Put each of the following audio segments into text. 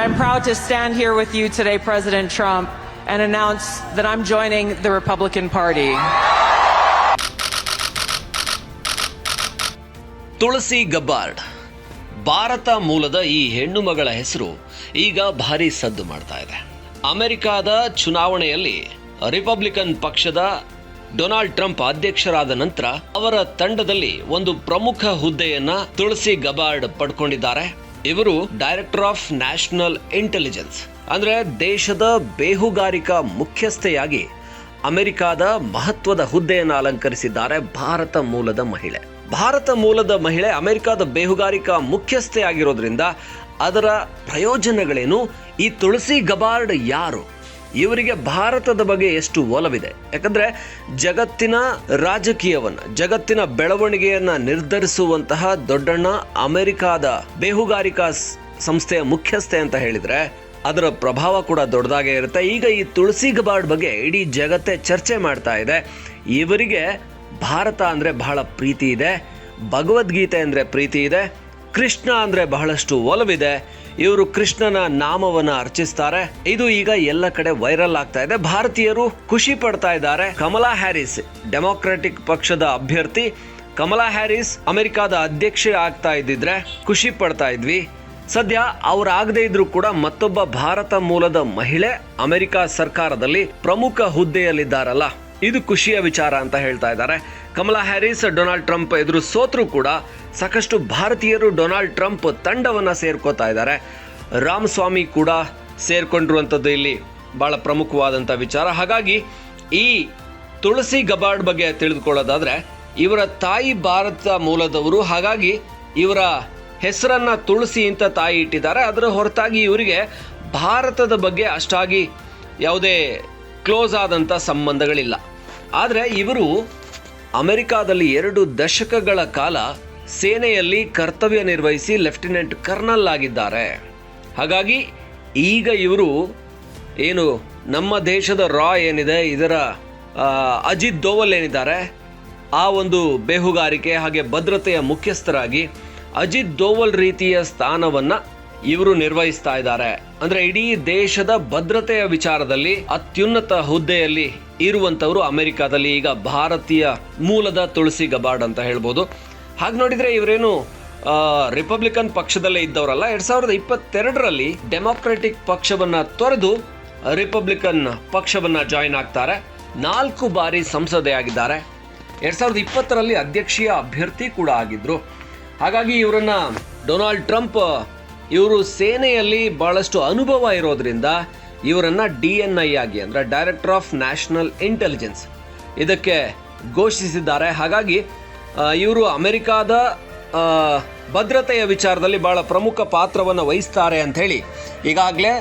I'm proud to stand here with you today, President Trump, and announce that I'm joining the Republican Party. Tulsi Gabbard. Bharat ಮೂಲದ ಈ ಹೆಣ್ಣು ಮಗಳ ಹೆಸರು ಈಗ ಭಾರಿ ಸದ್ದು ಮಾಡ್ತಾ ಇದೆ. ಅಮೆರಿಕಾದ ಚುನಾವಣೆಯಲ್ಲಿ ರಿಪಬ್ಲಿಕನ್ ಪಕ್ಷದ ಡೊನಾಲ್ಡ್ ಟ್ರಂಪ್ ಅಧ್ಯಕ್ಷರಾದ ನಂತರ ಅವರ ತಂಡದಲ್ಲಿ ಒಂದು ಪ್ರಮುಖ ಹುದ್ದೆಯನ್ನ ತುಳಸಿ ಗಬಾರ್ಡ್ ಪಡ್ಕೊಂಡಿದ್ದಾರೆ. ಇವರು ಡೈರೆಕ್ಟರ್ ಆಫ್ ನ್ಯಾಷನಲ್ ಇಂಟೆಲಿಜೆನ್ಸ್ ಅಂದ್ರೆ ದೇಶದ ಬೇಹುಗಾರಿಕಾ ಮುಖ್ಯಸ್ಥೆಯಾಗಿ ಅಮೆರಿಕಾದ ಮಹತ್ವದ ಹುದ್ದೆಯನ್ನು ಅಲಂಕರಿಸಿದ್ದಾರೆ ಭಾರತ ಮೂಲದ ಮಹಿಳೆ. ಭಾರತ ಮೂಲದ ಮಹಿಳೆ ಅಮೆರಿಕಾದ ಬೇಹುಗಾರಿಕಾ ಮುಖ್ಯಸ್ಥೆ ಆಗಿರೋದ್ರಿಂದ ಅದರ ಪ್ರಯೋಜನಗಳೇನು? ಈ ತುಳಸಿ ಗಬಾರ್ಡ್ ಯಾರು? ಇವರಿಗೆ ಭಾರತದ ಬಗ್ಗೆ ಎಷ್ಟು ಒಲವಿದೆ? ಯಾಕಂದ್ರೆ ಜಗತ್ತಿನ ರಾಜಕೀಯವನ್ನ, ಜಗತ್ತಿನ ಬೆಳವಣಿಗೆಯನ್ನ ನಿರ್ಧರಿಸುವಂತಹ ದೊಡ್ಡಣ್ಣ ಅಮೆರಿಕಾದ ಬೇಹುಗಾರಿಕಾ ಸಂಸ್ಥೆಯ ಮುಖ್ಯಸ್ಥೆ ಅಂತ ಹೇಳಿದ್ರೆ ಅದರ ಪ್ರಭಾವ ಕೂಡ ದೊಡ್ಡದಾಗೇ ಇರುತ್ತೆ. ಈಗ ಈ ತುಳಸಿ ಗಬಾರ್ಡ್ ಬಗ್ಗೆ ಇಡೀ ಜಗತ್ತೇ ಚರ್ಚೆ ಮಾಡ್ತಾ ಇದೆ. ಇವರಿಗೆ ಭಾರತ ಅಂದ್ರೆ ಬಹಳ ಪ್ರೀತಿ ಇದೆ, ಭಗವದ್ಗೀತೆ ಅಂದ್ರೆ ಪ್ರೀತಿ ಇದೆ, ಕೃಷ್ಣ ಅಂದ್ರೆ ಬಹಳಷ್ಟು ಒಲವಿದೆ. ಇವರು ಕೃಷ್ಣನ ನಾಮವನ್ನ ಅರ್ಚಿಸ್ತಾರೆ. ಇದು ಈಗ ಎಲ್ಲ ಕಡೆ ವೈರಲ್ ಆಗ್ತಾ ಇದೆ. ಭಾರತೀಯರು ಖುಷಿ ಪಡ್ತಾ ಇದ್ದಾರೆ. ಕಮಲಾ ಹ್ಯಾರಿಸ್, ಡೆಮೊಕ್ರಾಟಿಕ್ ಪಕ್ಷದ ಅಭ್ಯರ್ಥಿ. ಕಮಲಾ ಹ್ಯಾರಿಸ್ ಅಮೆರಿಕಾದ ಅಧ್ಯಕ್ಷೆ ಆಗ್ತಾ ಇದ್ದಿದ್ರೆ ಖುಷಿ ಪಡ್ತಾ ಇದ್ವಿ. ಸದ್ಯ ಅವರಾಗದೇ ಇದ್ರೂ ಕೂಡ ಮತ್ತೊಬ್ಬ ಭಾರತ ಮೂಲದ ಮಹಿಳೆ ಅಮೆರಿಕ ಸರ್ಕಾರದಲ್ಲಿ ಪ್ರಮುಖ ಹುದ್ದೆಯಲ್ಲಿದ್ದಾರಲ್ಲ. ಇದು ಖುಷಿಯ ವಿಚಾರ ಅಂತ ಹೇಳ್ತಾ ಇದ್ದಾರೆ. ಕಮಲಾ ಹ್ಯಾರಿಸ್, ಡೊನಾಲ್ಡ್ ಟ್ರಂಪ್ ಎದುರು ಸೋತ್ರೂ ಕೂಡ ಸಾಕಷ್ಟು ಭಾರತೀಯರು ಡೊನಾಲ್ಡ್ ಟ್ರಂಪ್ ತಂಡವನ್ನು ಸೇರ್ಕೋತಾ ಇದ್ದಾರೆ. ರಾಮಸ್ವಾಮಿ ಕೂಡ ಸೇರ್ಕೊಂಡಿರುವಂಥದ್ದು ಇಲ್ಲಿ ಭಾಳ ಪ್ರಮುಖವಾದಂಥ ವಿಚಾರ. ಹಾಗಾಗಿ ಈ ತುಳಸಿ ಗಬಾರ್ಡ್ ಬಗ್ಗೆ ತಿಳಿದುಕೊಳ್ಳೋದಾದರೆ, ಇವರ ತಾಯಿ ಭಾರತ ಮೂಲದವರು, ಹಾಗಾಗಿ ಇವರ ಹೆಸರನ್ನ ತುಳಸಿ ಅಂತ ತಾಯಿ ಇಟ್ಟಿದ್ದಾರೆ. ಅದರ ಹೊರತಾಗಿ ಇವರಿಗೆ ಭಾರತದ ಬಗ್ಗೆ ಅಷ್ಟಾಗಿ ಯಾವುದೇ ಕ್ಲೋಸ್ ಆದಂಥ ಸಂಬಂಧಗಳಿಲ್ಲ. ಆದರೆ ಇವರು ಅಮೆರಿಕಾದಲ್ಲಿ ಎರಡು ದಶಕಗಳ ಕಾಲ ಸೇನೆಯಲ್ಲಿ ಕರ್ತವ್ಯ ನಿರ್ವಹಿಸಿ ಲೆಫ್ಟಿನೆಂಟ್ ಕರ್ನಲ್ ಆಗಿದ್ದಾರೆ. ಹಾಗಾಗಿ ಈಗ ಇವರು ಏನು ನಮ್ಮ ದೇಶದ ರಾ ಏನಿದೆ, ಇದರ ಅಜಿತ್ ದೋವಲ್ ಏನಿದ್ದಾರೆ, ಆ ಒಂದು ಬೇಹುಗಾರಿಕೆ ಹಾಗೆ ಭದ್ರತೆಯ ಮುಖ್ಯಸ್ಥರಾಗಿ ಅಜಿತ್ ದೋವಲ್ ರೀತಿಯ ಸ್ಥಾನವನ್ನ ಇವರು ನಿರ್ವಹಿಸ್ತಾ ಇದ್ದಾರೆ. ಅಂದ್ರೆ ಇಡೀ ದೇಶದ ಭದ್ರತೆಯ ವಿಚಾರದಲ್ಲಿ, ಅತ್ಯುನ್ನತ ಹುದ್ದೆಯಲ್ಲಿ ಇರುವಂತವರು ಅಮೆರಿಕಾದಲ್ಲಿ, ಈಗ ಭಾರತೀಯ ಮೂಲದ ತುಳಸಿ ಗಬಾರ್ಡ್ ಅಂತ ಹೇಳ್ಬೋದು. ಹಾಗೆ ನೋಡಿದ್ರೆ ಇವರೇನು ರಿಪಬ್ಲಿಕನ್ ಪಕ್ಷದಲ್ಲೇ ಇದ್ದವರಲ್ಲ. ಎರಡ್ ಸಾವಿರದ ಇಪ್ಪತ್ತೆರಡರಲ್ಲಿ ಡೆಮೊಕ್ರೆಟಿಕ್ ಪಕ್ಷವನ್ನ ತೊರೆದು, ರಿಪಬ್ಲಿಕನ್ ಪಕ್ಷವನ್ನ ಜಾಯಿನ್ ಆಗ್ತಾರೆ. ನಾಲ್ಕು ಬಾರಿ ಸಂಸದೆಯಾಗಿದ್ದಾರೆ ಎರಡ್ ಸಾವಿರದ ಇಪ್ಪತ್ತರಲ್ಲಿ ಅಧ್ಯಕ್ಷೀಯ ಅಭ್ಯರ್ಥಿ ಕೂಡ ಆಗಿದ್ರು. ಹಾಗಾಗಿ ಇವರನ್ನ ಡೊನಾಲ್ಡ್ ಟ್ರಂಪ್ ಇವರು ಸೇನೆಯಲ್ಲಿ ಬಹಳಷ್ಟು ಅನುಭವ ಇರೋದ್ರಿಂದ ಇವರನ್ನ ಡಿ ಎನ್ ಐ ಆಗಿ, ಅಂದ್ರೆ ಡೈರೆಕ್ಟರ್ ಆಫ್ ನ್ಯಾಷನಲ್ ಇಂಟೆಲಿಜೆನ್ಸ್ ಇದಕ್ಕೆ ಘೋಷಿಸಿದ್ದಾರೆ. ಹಾಗಾಗಿ ಇವರು ಅಮೆರಿಕಾದ ಭದ್ರತೆಯ ವಿಚಾರದಲ್ಲಿ ಬಹಳ ಪ್ರಮುಖ ಪಾತ್ರವನ್ನು ವಹಿಸ್ತಾರೆ ಹೇಳಿ ಈಗಾಗಲೇ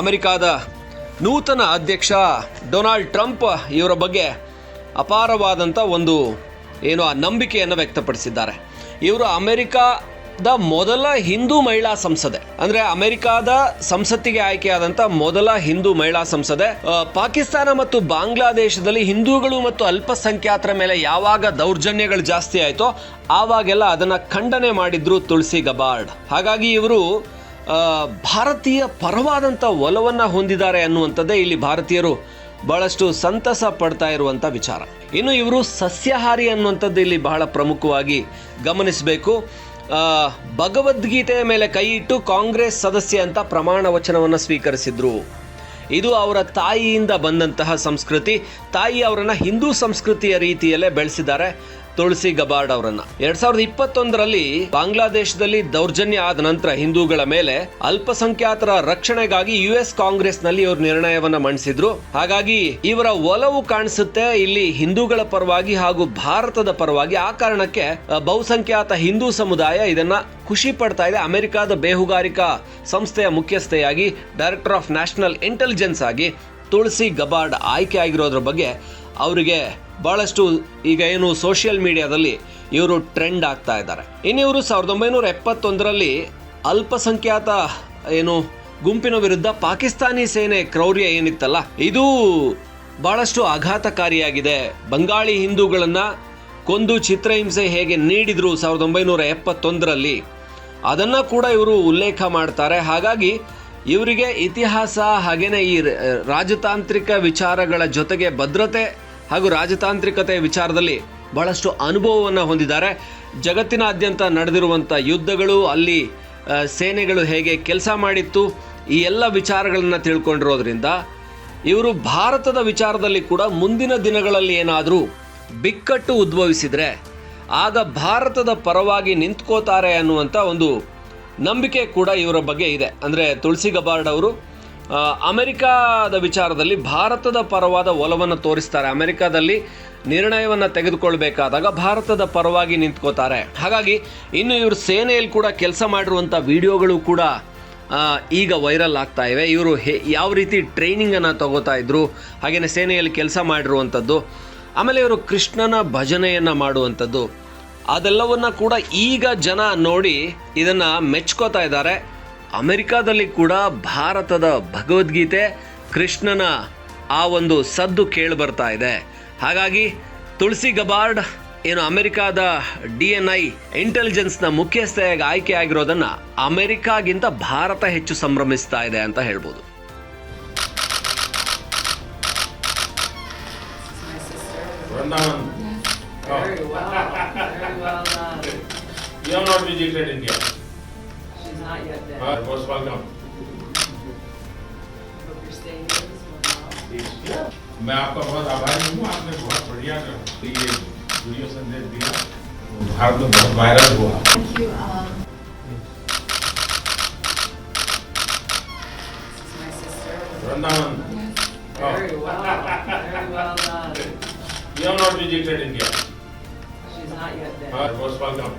ಅಮೆರಿಕಾದ ನೂತನ ಅಧ್ಯಕ್ಷ ಡೊನಾಲ್ಡ್ ಟ್ರಂಪ್ ಇವರ ಬಗ್ಗೆ ಅಪಾರವಾದಂಥ ಒಂದು, ಏನು ಆ ನಂಬಿಕೆಯನ್ನು ವ್ಯಕ್ತಪಡಿಸಿದ್ದಾರೆ. ಇವರು ಅಮೆರಿಕಾದ ಮೊದಲ ಹಿಂದೂ ಮಹಿಳಾ ಸಂಸದೆ. ಅಂದ್ರೆ ಅಮೆರಿಕಾದ ಸಂಸತ್ತಿಗೆ ಆಯ್ಕೆಯಾದಂತ ಮೊದಲ ಹಿಂದೂ ಮಹಿಳಾ ಸಂಸದೆ. ಪಾಕಿಸ್ತಾನ ಮತ್ತು ಬಾಂಗ್ಲಾದೇಶದಲ್ಲಿ ಹಿಂದೂಗಳು ಮತ್ತು ಅಲ್ಪಸಂಖ್ಯಾತರ ಮೇಲೆ ಯಾವಾಗ ದೌರ್ಜನ್ಯಗಳು ಜಾಸ್ತಿ ಆಯಿತೋ, ಆವಾಗೆಲ್ಲ ಅದನ್ನ ಖಂಡನೆ ಮಾಡಿದ್ರು ತುಳಸಿ ಗಬಾರ್ಡ್. ಹಾಗಾಗಿ ಇವರು ಭಾರತೀಯ ಪರವಾದಂಥ ಒಲವನ್ನ ಹೊಂದಿದ್ದಾರೆ ಅನ್ನುವಂಥದ್ದೇ ಇಲ್ಲಿ ಭಾರತೀಯರು ಬಹಳಷ್ಟು ಸಂತಸ ಪಡ್ತಾ ಇರುವಂಥ ವಿಚಾರ. ಇನ್ನು ಇವರು ಸಸ್ಯಾಹಾರಿ ಅನ್ನುವಂಥದ್ದು ಇಲ್ಲಿ ಬಹಳ ಪ್ರಮುಖವಾಗಿ ಗಮನಿಸಬೇಕು. ಭಗವದ್ಗೀತೆಯ ಮೇಲೆ ಕೈ ಇಟ್ಟು ಕಾಂಗ್ರೆಸ್ ಸದಸ್ಯ ಅಂತ ಪ್ರಮಾಣ ವಚನವನ್ನು ಸ್ವೀಕರಿಸಿದ್ರು. ಇದು ಅವರ ತಾಯಿಯಿಂದ ಬಂದಂತಹ ಸಂಸ್ಕೃತಿ. ತಾಯಿ ಅವರನ್ನು ಹಿಂದೂ ಸಂಸ್ಕೃತಿಯ ರೀತಿಯಲ್ಲೇ ಬೆಳೆಸಿದ್ದಾರೆ. ತುಳಸಿ ಗಬಾರ್ಡ್ ಅವರನ್ನ. ಎರಡ್ ಸಾವಿರದ ಇಪ್ಪತ್ತೊಂದರಲ್ಲಿ ಬಾಂಗ್ಲಾದೇಶದಲ್ಲಿ ದೌರ್ಜನ್ಯ ಆದ ನಂತರ ಹಿಂದೂಗಳ ಮೇಲೆ ಅಲ್ಪಸಂಖ್ಯಾತರ ರಕ್ಷಣೆಗಾಗಿ ಯು ಎಸ್ ಕಾಂಗ್ರೆಸ್ನಲ್ಲಿ ಇವರು ನಿರ್ಣಯವನ್ನ ಮಂಡಿಸಿದ್ರು. ಹಾಗಾಗಿ ಇವರ ಒಲವು ಕಾಣಿಸುತ್ತೆ. ಇಲ್ಲಿ ಹಿಂದೂಗಳ ಪರವಾಗಿ ಹಾಗೂ ಭಾರತದ ಪರವಾಗಿ ಆ ಕಾರಣಕ್ಕೆ ಬಹುಸಂಖ್ಯಾತ ಹಿಂದೂ ಸಮುದಾಯ ಇದನ್ನ ಖುಷಿ ಪಡ್ತಾ ಇದೆ. ಅಮೆರಿಕಾದ ಬೇಹುಗಾರಿಕಾ ಸಂಸ್ಥೆಯ ಮುಖ್ಯಸ್ಥೆಯಾಗಿ ಡೈರೆಕ್ಟರ್ ಆಫ್ ನ್ಯಾಷನಲ್ ಇಂಟೆಲಿಜೆನ್ಸ್ ಆಗಿ ತುಳಸಿ ಗಬಾರ್ಡ್ ಆಯ್ಕೆ ಆಗಿರೋದ್ರ ಬಗ್ಗೆ ಅವರಿಗೆ ಬಹಳಷ್ಟು ಈಗ ಏನು ಸೋಷಿಯಲ್ ಮೀಡಿಯಾದಲ್ಲಿ ಇವರು ಟ್ರೆಂಡ್ ಆಗ್ತಾ ಇದ್ದಾರೆ. ಇನ್ನು ಇವರು ಸಾವಿರದ ಒಂಬೈನೂರ ಎಪ್ಪತ್ತೊಂದರಲ್ಲಿ ಅಲ್ಪಸಂಖ್ಯಾತ ಏನು ಗುಂಪಿನ ವಿರುದ್ಧ ಪಾಕಿಸ್ತಾನಿ ಸೇನೆ ಕ್ರೌರ್ಯ ಏನಿತ್ತಲ್ಲ, ಇದು ಬಹಳಷ್ಟು ಆಘಾತಕಾರಿಯಾಗಿದೆ. ಬಂಗಾಳಿ ಹಿಂದೂಗಳನ್ನ ಕೊಂದು ಚಿತ್ರಹಿಂಸೆ ಹೇಗೆ ನೀಡಿದ್ರು ಸಾವಿರದ ಒಂಬೈನೂರ ಎಪ್ಪತ್ತೊಂದರಲ್ಲಿ, ಅದನ್ನ ಕೂಡ ಇವರು ಉಲ್ಲೇಖ ಮಾಡ್ತಾರೆ. ಹಾಗಾಗಿ ಇವರಿಗೆ ಇತಿಹಾಸ ಹಾಗೆಯೇ ಈ ರಾಜತಾಂತ್ರಿಕ ವಿಚಾರಗಳ ಜೊತೆಗೆ ಭದ್ರತೆ ಹಾಗೂ ರಾಜತಾಂತ್ರಿಕತೆ ವಿಚಾರದಲ್ಲಿ ಬಹಳಷ್ಟು ಅನುಭವವನ್ನು ಹೊಂದಿದ್ದಾರೆ. ಜಗತ್ತಿನಾದ್ಯಂತ ನಡೆದಿರುವಂಥ ಯುದ್ಧಗಳು, ಅಲ್ಲಿ ಸೇನೆಗಳು ಹೇಗೆ ಕೆಲಸ ಮಾಡಿತ್ತು, ಈ ಎಲ್ಲ ವಿಚಾರಗಳನ್ನು ತಿಳ್ಕೊಂಡಿರೋದ್ರಿಂದ ಇವರು ಭಾರತದ ವಿಚಾರದಲ್ಲಿ ಕೂಡ ಮುಂದಿನ ದಿನಗಳಲ್ಲಿ ಏನಾದರೂ ಬಿಕ್ಕಟ್ಟು ಉದ್ಭವಿಸಿದರೆ, ಆಗ ಭಾರತದ ಪರವಾಗಿ ನಿಂತ್ಕೋತಾರೆ ಅನ್ನುವಂಥ ಒಂದು ನಂಬಿಕೆ ಕೂಡ ಇವರ ಬಗ್ಗೆ ಇದೆ. ಅಂದರೆ ತುಳಸಿ ಗಬಾರ್ಡ್ ಅವರು ಅಮೆರಿಕಾದ ವಿಚಾರದಲ್ಲಿ ಭಾರತದ ಪರವಾದ ಒಲವನ್ನು ತೋರಿಸ್ತಾರೆ. ಅಮೆರಿಕಾದಲ್ಲಿ ನಿರ್ಣಯವನ್ನು ತೆಗೆದುಕೊಳ್ಬೇಕಾದಾಗ ಭಾರತದ ಪರವಾಗಿ ನಿಂತ್ಕೋತಾರೆ. ಹಾಗಾಗಿ ಇನ್ನು ಇವರು ಸೇನೆಯಲ್ಲಿ ಕೂಡ ಕೆಲಸ ಮಾಡಿರುವಂಥ ವಿಡಿಯೋಗಳು ಕೂಡ ಈಗ ವೈರಲ್ ಆಗ್ತಾ ಇವೆ. ಇವರು ಹೇ, ಯಾವ ರೀತಿ ಟ್ರೈನಿಂಗನ್ನು ತಗೋತಾ ಇದ್ರು ಹಾಗೆಯೇ ಸೇನೆಯಲ್ಲಿ ಕೆಲಸ ಮಾಡಿರುವಂಥದ್ದು ಆಮೇಲೆ ಇವರು ಕೃಷ್ಣನ ಭಜನೆಯನ್ನು ಮಾಡುವಂಥದ್ದು ಅದೆಲ್ಲವನ್ನ ಕೂಡ ಈಗ ಜನ ನೋಡಿ ಇದನ್ನ ಮೆಚ್ಕೋತಾ ಇದ್ದಾರೆ. ಅಮೆರಿಕಾದಲ್ಲಿ ಕೂಡ ಭಾರತದ ಭಗವದ್ಗೀತೆ ಕೃಷ್ಣನ ಆ ಒಂದು ಸದ್ದು ಕೇಳಿ ಬರ್ತಾ ಇದೆ. ಹಾಗಾಗಿ ತುಳಸಿ ಗಬಾರ್ಡ್ ಏನು ಅಮೆರಿಕಾದ ಡಿ ಎನ್ ಐ ಇಂಟೆಲಿಜೆನ್ಸ್ನ ಮುಖ್ಯಸ್ಥೆಯಾಗಿ ಆಯ್ಕೆ ಆಗಿರೋದನ್ನ ಅಮೆರಿಕಾಗಿಂತ ಭಾರತ ಹೆಚ್ಚು ಸಂಭ್ರಮಿಸ್ತಾ ಇದೆ ಅಂತ ಹೇಳ್ಬೋದು. Not visited India. She's not yet dead. Uh, most welcome. Hope you're staying here this one now. मैं आपका बहुत आभारी हूँ आपने बहुत बढ़िया ये वीडियो संदेश दिया भारत में बहुत वायरल हुआ Thank you. Um, this is my Vrindavan Very well, very well done. You have not visited India. She's not yet dead. Uh, most welcome.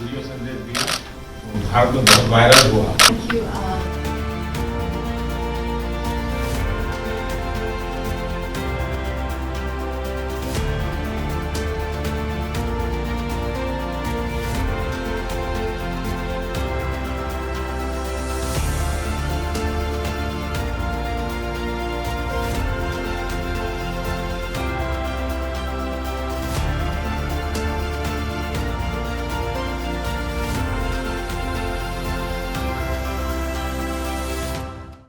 Video संदेश दिया। भारत में बहुत वायरल हुआ।